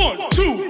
One, two,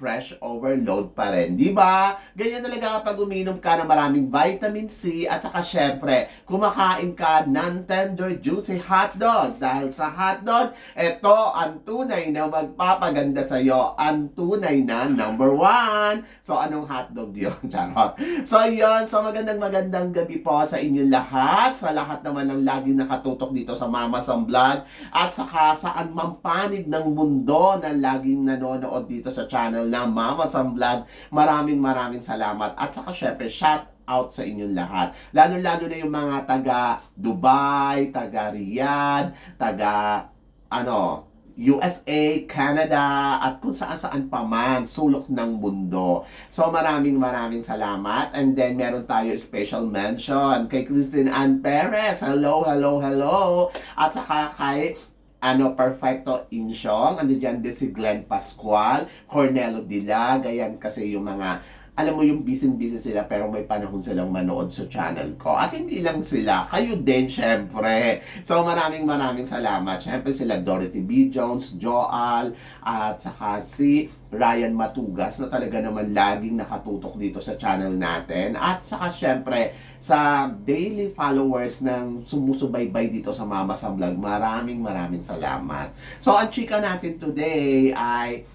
fresh overload pa rin, di ba? Ganyan talaga kapag uminom ka ng maraming vitamin C at saka syempre, kumakain ka ng tender juicy hotdog. Dahil sa hotdog, ito ang tunay na magpapaganda sa iyo, ang tunay na number one. So, anong hotdog yun? Charot. So, yun. So, magandang magandang gabi po sa inyo lahat. Sa lahat naman ng lagi nakatutok dito sa Mama Sam Vlog at saka saan man panig ng mundo na laging nanonood dito sa channel na Mama Sam Vlog. Maraming maraming salamat. At saka syempre, shout out sa inyong lahat. Lalo-lalo na yung mga taga Dubai, taga Riyadh, taga ano, USA, Canada, at kung saan-saan pa man, sulok ng mundo. So maraming maraming salamat. And then meron tayo special mention kay Christine Ann Perez. Hello, hello, hello. At saka kay ano, Perfecto Insyong, ano dyan din si Glenn Pascual, Cornelo Dilag, ayan kasi yung mga alam mo yung busy-busy sila pero may panahon silang manood sa channel ko. At hindi lang sila, kayo din syempre. So maraming maraming salamat. Syempre sila Dorothy B. Jones, Joal, at saka si Ryan Matugas na talaga naman laging nakatutok dito sa channel natin. At saka syempre sa daily followers ng sumusubaybay dito sa Mama sa Vlog, maraming maraming salamat. So ang chika natin today ay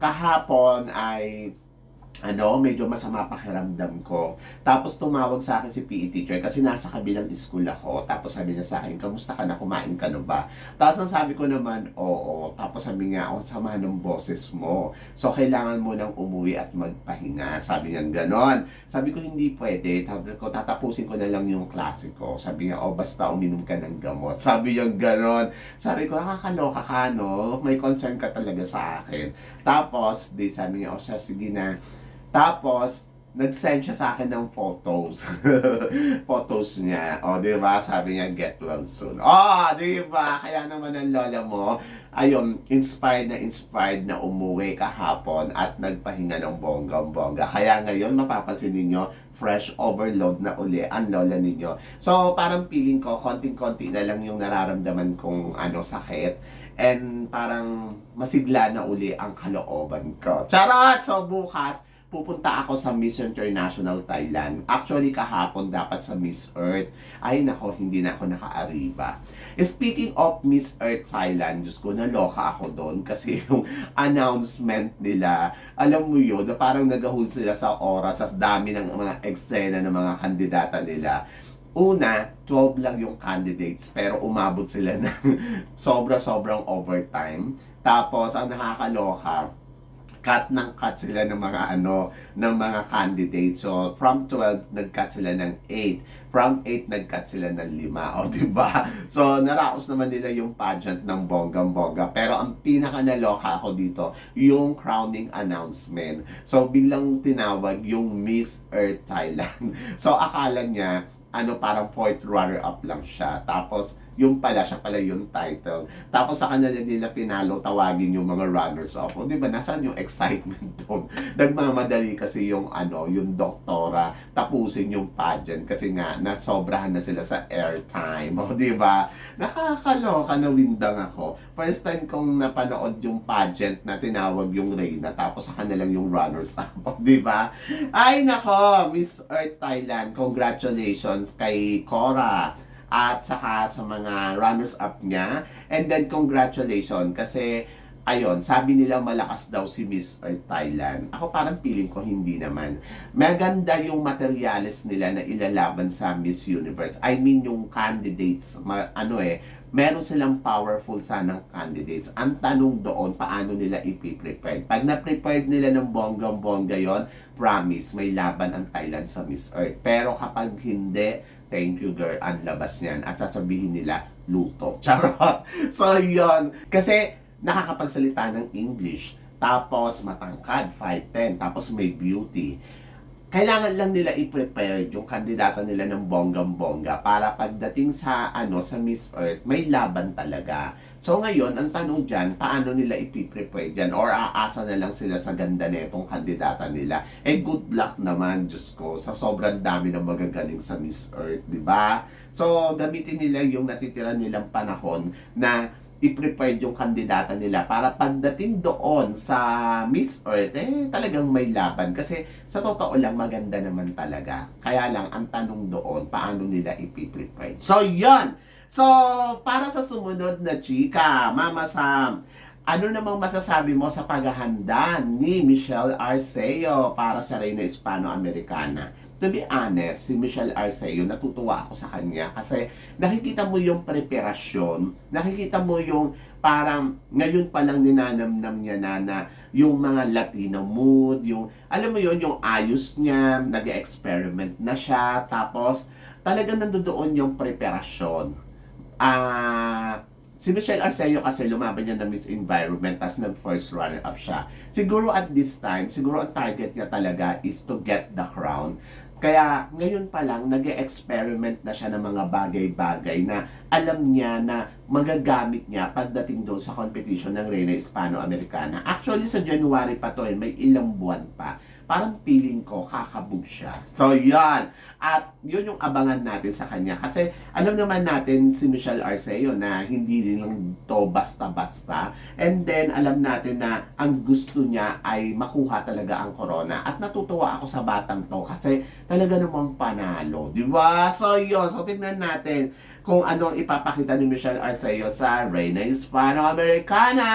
kahapon ay ano, medyo masama pakiramdam ko. Tapos tumawag sa akin si PE teacher kasi nasa kabilang school ako. Tapos sabi niya sa akin, kamusta ka na, kumain ka na ba? Tapos ang sabi ko naman, oo. Tapos sabi niya, oh, sama ng boses mo. So kailangan mo nang umuwi at magpahinga. Sabi niya ganon. Sabi ko, hindi pwede. Sabi ko, tatapusin ko na lang yung klase ko. Sabi niya, oh, basta uminom ka ng gamot. Sabi niya ganon. Sabi ko, nakakaloka ka, no? May concern ka talaga sa akin. Tapos, di sabi niya, oh, siya, sige na. Tapos, nag-send siya sa akin ng photos. photos niya. O, di ba? Sabi niya, get well soon. O, di ba? Kaya naman ang lola mo, ayun, inspired na inspired na umuwi kahapon at nagpahinga ng bonggang-bongga. Kaya ngayon, mapapansin ninyo, fresh overload na uli ang lola ninyo. So, parang feeling ko, konting-konti na lang yung nararamdaman kong ano, sakit. And parang masigla na uli ang kalooban ko. Charot! So, bukas, pupunta ako sa Miss International Thailand. Actually, kahapon dapat sa Miss Earth. Ay, nako, hindi na ako naka-arriba. Speaking of Miss Earth Thailand, Diyos ko, naloka ako doon kasi yung announcement nila, alam mo yun, na parang nagahul sila sa oras, sa dami ng mga eksena ng mga kandidata nila. Una, 12 lang yung candidates pero umabot sila ng sobra-sobrang overtime. Tapos, ang nakakaloka, cut ng cut sila ng mga ano ng mga candidates. So from 12 nag-cut sila ng 8. From 8 nag-cut sila ng 5. O di ba? So naraos naman nila yung pageant ng bonggang-bongga. Pero ang pinaka naloka ako dito, yung crowning announcement. So biglang tinawag yung Miss Earth Thailand. So akala niya ano parang fourth runner up lang siya. Tapos yung pala, siya pala yung title. Tapos sa kanila nila pinalo, tawagin yung mga runners up. O, di ba, nasaan yung excitement doon? Nagmamadali kasi yung, ano, yung doktora, tapusin yung pageant kasi nga, nasobrahan na sila sa airtime. O, di ba? Nakakaloka na windang ako. First time kong napanood yung pageant na tinawag yung Reyna, tapos sa kanila yung runners up. O, di ba? Ay, nako, Miss Earth Thailand, congratulations kay Cora at saka sa mga runners-up niya. And then, congratulations kasi Ayon, sabi nila malakas daw si Miss Earth Thailand. Ako parang feeling ko hindi naman. Maganda yung materials nila na ilalaban sa Miss Universe. I mean yung candidates, ma- ano eh, meron silang powerful sanang candidates. Ang tanong doon, paano nila ipiprepare? Pag na-prepared nila ng bonggang-bongga yon promise, may laban ang Thailand sa Miss Earth. Pero kapag hindi, thank you girl, ang labas niyan. At sasabihin nila, luto. Charot! So, yon Kasi, nakakapagsalita ng English. tapos matangkad, 5'10", tapos may beauty. Kailangan lang nila i-prepare yung kandidata nila ng bonggang-bongga para pagdating sa ano sa Miss Earth, may laban talaga. So ngayon, ang tanong dyan, paano nila ipiprepare dyan? Or aasa na lang sila sa ganda netong kandidata nila? Eh good luck naman, Diyos ko, sa sobrang dami ng magagaling sa Miss Earth, di ba? So gamitin nila yung natitira nilang panahon na i-prepare yung kandidata nila para pagdating doon sa Miss Earth, eh talagang may laban. Kasi sa totoo lang, maganda naman talaga. Kaya lang, ang tanong doon, paano nila ipiprepare. So, yon So, para sa sumunod na chika, Mama Sam, ano namang masasabi mo sa paghahanda ni Michelle Arceo para sa Reina Hispano-Americana? To be honest, si Michelle Arceo, natutuwa ako sa kanya kasi nakikita mo yung preparasyon, nakikita mo yung parang ngayon pa lang ninanamnam niya na, na yung mga Latino mood, yung alam mo yon yung ayos niya, nag-experiment na siya, tapos talagang nandoon yung preparasyon. Ah, si Michelle Arceo kasi lumaban niya ng Miss Environment tapos nag-first runner-up siya. Siguro at this time, siguro ang target niya talaga is to get the crown. Kaya ngayon pa lang, nag experiment na siya ng mga bagay-bagay na alam niya na magagamit niya pagdating doon sa competition ng Reina Hispano-Americana. Actually, sa January pa to eh, may ilang buwan pa. Parang feeling ko, kakabog siya. So, yan. At yun yung abangan natin sa kanya. Kasi alam naman natin si Michelle Arceo na hindi din lang to basta-basta. And then, alam natin na ang gusto niya ay makuha talaga ang corona. At natutuwa ako sa batang to kasi talaga namang panalo. Di ba? So, yun. So, tignan natin kung ano ang ipapakita ni Michelle Arceo sa Reina Hispano-Americana.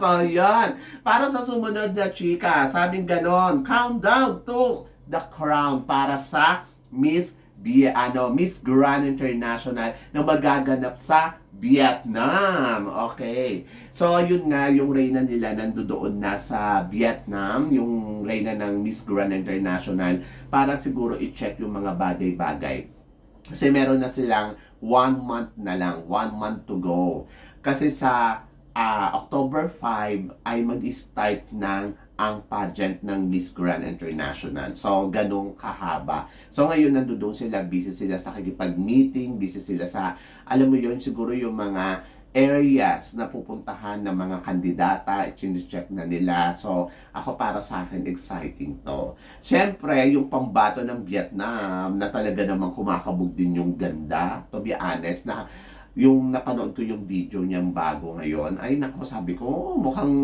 So, yun. Para sa sumunod na chika, sabing ganon, countdown to the crown para sa Miss B ano, Miss Grand International na magaganap sa Vietnam. Okay. So, yun nga, yung reyna nila nandoon na sa Vietnam, yung reyna ng Miss Grand International, para siguro i-check yung mga bagay-bagay. Kasi meron na silang one month na lang, one month to go. Kasi sa ah, October 5 ay mag-start ng ang pageant ng Miss Grand International. So, ganong kahaba. So, ngayon nandoon sila, busy sila sa kikipag-meeting, busy sila sa, alam mo yon siguro yung mga areas na pupuntahan ng mga kandidata, i-check na nila. So, ako para sa akin, exciting to. Siyempre, yung pambato ng Vietnam, na talaga namang kumakabog din yung ganda. To be honest, na yung napanood ko yung video niyang bago ngayon, ay nako sabi ko, oh, mukhang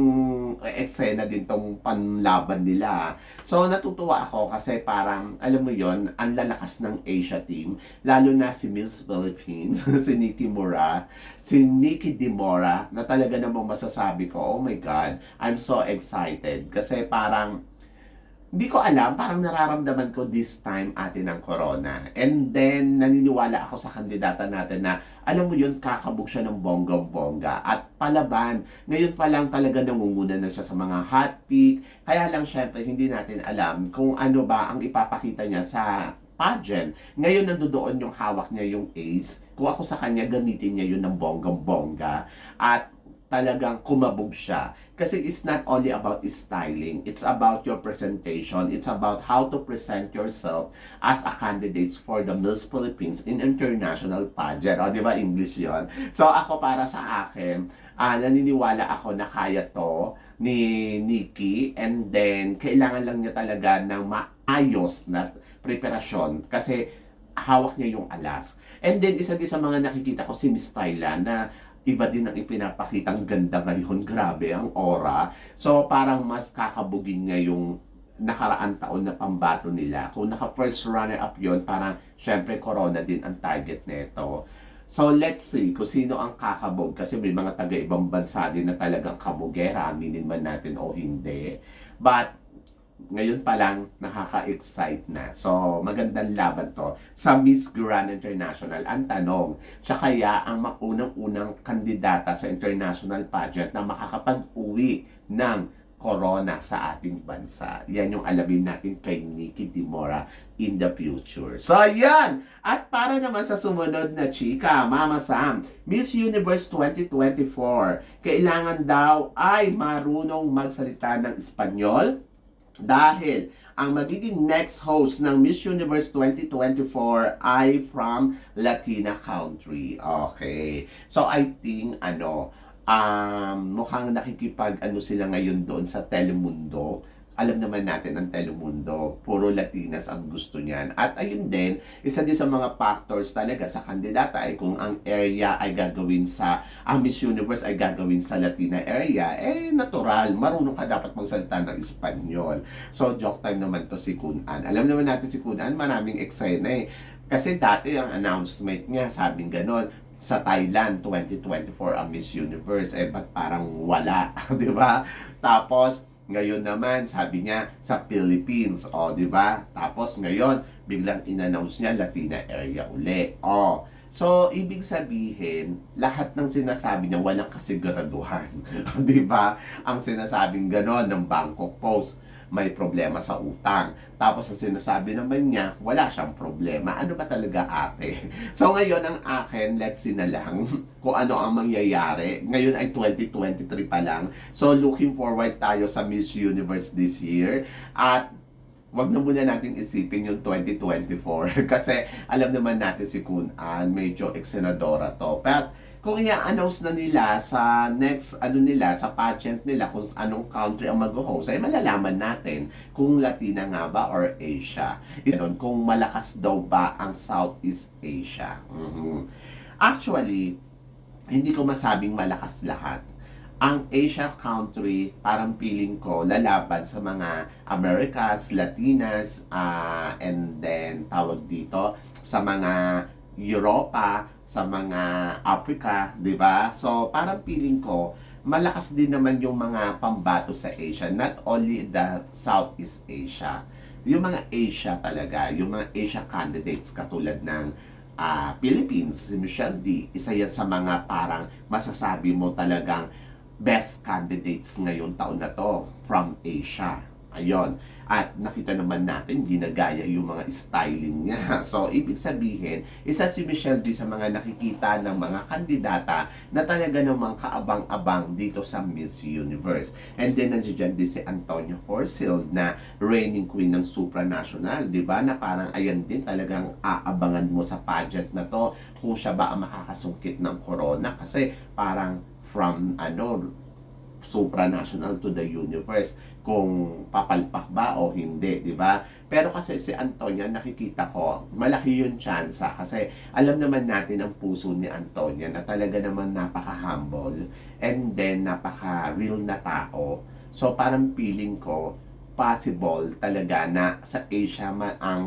eksena din tong panlaban nila. So natutuwa ako kasi parang, alam mo yon ang lalakas ng Asia team, lalo na si Miss Philippines, si Nikki Mora, si Nikki Dimora, na talaga namang masasabi ko, oh my God, I'm so excited. Kasi parang, hindi ko alam, parang nararamdaman ko this time atin ang corona. And then, naniniwala ako sa kandidata natin na, alam mo yun, kakabog siya ng bonggang-bongga. At palaban, ngayon pa lang talaga nangunguna na siya sa mga hot pick. Kaya lang, syempre, hindi natin alam kung ano ba ang ipapakita niya sa pageant. Ngayon, nandoon yung hawak niya yung ace. Kung ako sa kanya, gamitin niya yun ng bonggang-bongga. At talagang kumabog siya. Kasi it's not only about styling, it's about your presentation, it's about how to present yourself as a candidate for the Miss Philippines in international pageant. O, di ba English yon So, ako para sa akin, ah, naniniwala ako na kaya to ni Nikki and then kailangan lang niya talaga ng maayos na preparasyon kasi hawak niya yung alas. And then, isa din sa mga nakikita ko si Miss Tyla na iba din ang ipinapakitang ganda ngayon. Grabe ang aura. So, parang mas kakabugin nga yung nakaraan taon na pambato nila. Kung naka first runner up yon parang syempre corona din ang target nito. So let's see kung sino ang kakabog kasi may mga taga-ibang bansa din na talagang kabugera, aminin man natin o hindi. But ngayon pa lang nakaka-excite na. So, magandang laban to sa Miss Grand International. Ang tanong, siya kaya ang maunang-unang kandidata sa international pageant na makakapag-uwi ng corona sa ating bansa. Yan yung alamin natin kay Nikki Dimora in the future. So, yan! At para naman sa sumunod na chika, Mama Sam, Miss Universe 2024, kailangan daw ay marunong magsalita ng Espanyol dahil ang magiging next host ng Miss Universe 2024 ay from Latina country. Okay. So I think ano, um, mukhang nakikipag ano sila ngayon doon sa Telemundo. Alam naman natin ang Telemundo, puro Latinas ang gusto niyan. At ayun din, isa din sa mga factors talaga sa kandidata ay kung ang area ay gagawin sa, ang Miss Universe ay gagawin sa Latina area, eh natural, marunong ka dapat magsalita ng Espanyol. So joke time naman to si Kun An. Alam naman natin si Kun An, maraming eksena eh. Kasi dati ang announcement niya, sabing ganon, sa Thailand 2024 ang Miss Universe eh ba't parang wala, 'di ba? Tapos ngayon naman, sabi niya, sa Philippines, o, di ba? Tapos ngayon, biglang in-announce niya Latina area uli. O, so, ibig sabihin, lahat ng sinasabi niya, walang kasiguraduhan. di ba? Ang sinasabing ganon ng Bangkok Post, may problema sa utang. Tapos ang sinasabi naman niya, wala siyang problema. Ano ba talaga ate? So ngayon ang akin, let's see na lang kung ano ang mangyayari. Ngayon ay 2023 pa lang. So looking forward tayo sa Miss Universe this year. At wag na muna natin isipin yung 2024 kasi alam naman natin si Kun An, medyo eksenadora to. But kung i-announce na nila sa next ano nila sa pageant nila kung anong country ang mag-host ay malalaman natin kung Latina nga ba or Asia. Ganun, kung malakas daw ba ang Southeast Asia. Mhm. Actually, hindi ko masabing malakas lahat ang Asia country, parang feeling ko, lalaban sa mga Americas, Latinas, ah, and then tawag dito, sa mga Europa, sa mga Africa, di ba? So, parang feeling ko, malakas din naman yung mga pambato sa Asia, not only the Southeast Asia. Yung mga Asia talaga, yung mga Asia candidates katulad ng ah, Philippines, si Michelle D, isa yan sa mga parang masasabi mo talagang best candidates ngayong taon na to from Asia. Ayon. At nakita naman natin, ginagaya yung mga styling niya. So, ibig sabihin, isa si Michelle D sa mga nakikita ng mga kandidata na talaga namang kaabang-abang dito sa Miss Universe. And then, nandiyan din si Antonio Horsil na reigning queen ng supranational. di ba Na parang ayan din talagang aabangan mo sa pageant na to kung siya ba ang makakasungkit ng corona. Kasi parang from ano supranational to the universe kung papalpak ba o hindi, di ba? Pero kasi si Antonia, nakikita ko, malaki yung chance kasi alam naman natin ang puso ni Antonia na talaga naman napaka-humble and then napaka-real na tao. So parang feeling ko, possible talaga na sa Asia man ang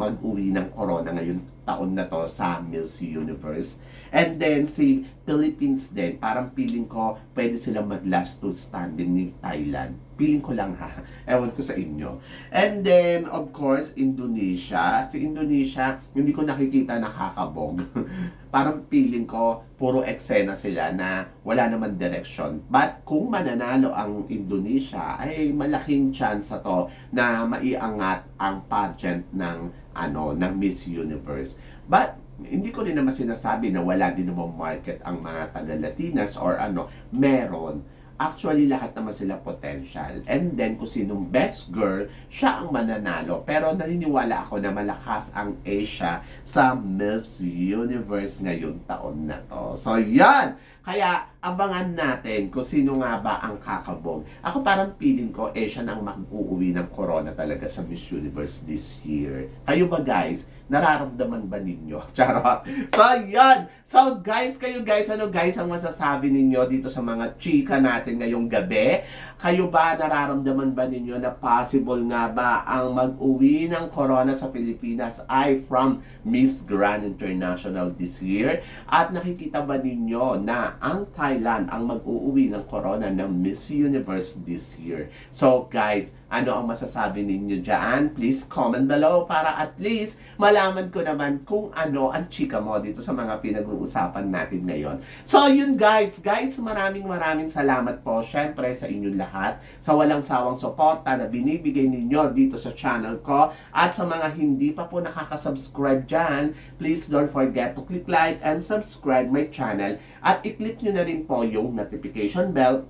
mag-uwi ng corona ngayon taon na to sa Miss Universe. And then si Philippines din, parang feeling ko pwede silang mag-last to standing ni Thailand. Feeling ko lang ha. Ewan ko sa inyo. And then, of course, Indonesia. Si Indonesia, hindi ko nakikita nakakabog. parang feeling ko, puro eksena sila na wala naman direction. But kung mananalo ang Indonesia, ay malaking chance to na maiangat ang pageant ng ano ng Miss Universe. But hindi ko rin naman sinasabi na wala din namang market ang mga taga-Latinas or ano, meron. Actually, lahat naman sila potential. And then, kung sinong best girl, siya ang mananalo. Pero naniniwala ako na malakas ang Asia sa Miss Universe ngayong taon na to. So, yan! Kaya, abangan natin kung sino nga ba ang kakabog. Ako parang feeling ko, Asia ang mag-uuwi ng corona talaga sa Miss Universe this year. Kayo ba guys? Nararamdaman ba ninyo? Charot! So, yan! So, guys, kayo guys, ano guys ang masasabi ninyo dito sa mga chika natin ngayong gabi? Kayo ba, nararamdaman ba ninyo na possible nga ba ang mag-uwi ng corona sa Pilipinas ay from Miss Grand International this year? At nakikita ba ninyo na na ang Thailand ang mag-uuwi ng corona ng Miss Universe this year. So guys, ano ang masasabi ninyo dyan? Please comment below para at least malaman ko naman kung ano ang chika mo dito sa mga pinag-uusapan natin ngayon. So yun guys, guys maraming maraming salamat po syempre sa inyong lahat sa walang sawang suporta na binibigay ninyo dito sa channel ko at sa mga hindi pa po nakaka-subscribe dyan, please don't forget to click like and subscribe my channel at i-click nyo na rin po yung notification bell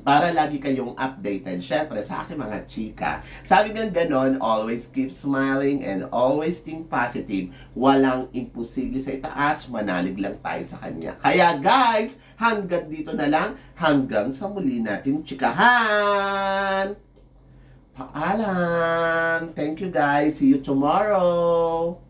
para lagi kayong updated. Siyempre, sa aking mga chika. Sabi nga ganon, always keep smiling and always think positive. Walang imposible sa itaas, manalig lang tayo sa kanya. Kaya guys, hanggang dito na lang, hanggang sa muli natin chikahan! Paalam! Thank you guys! See you tomorrow!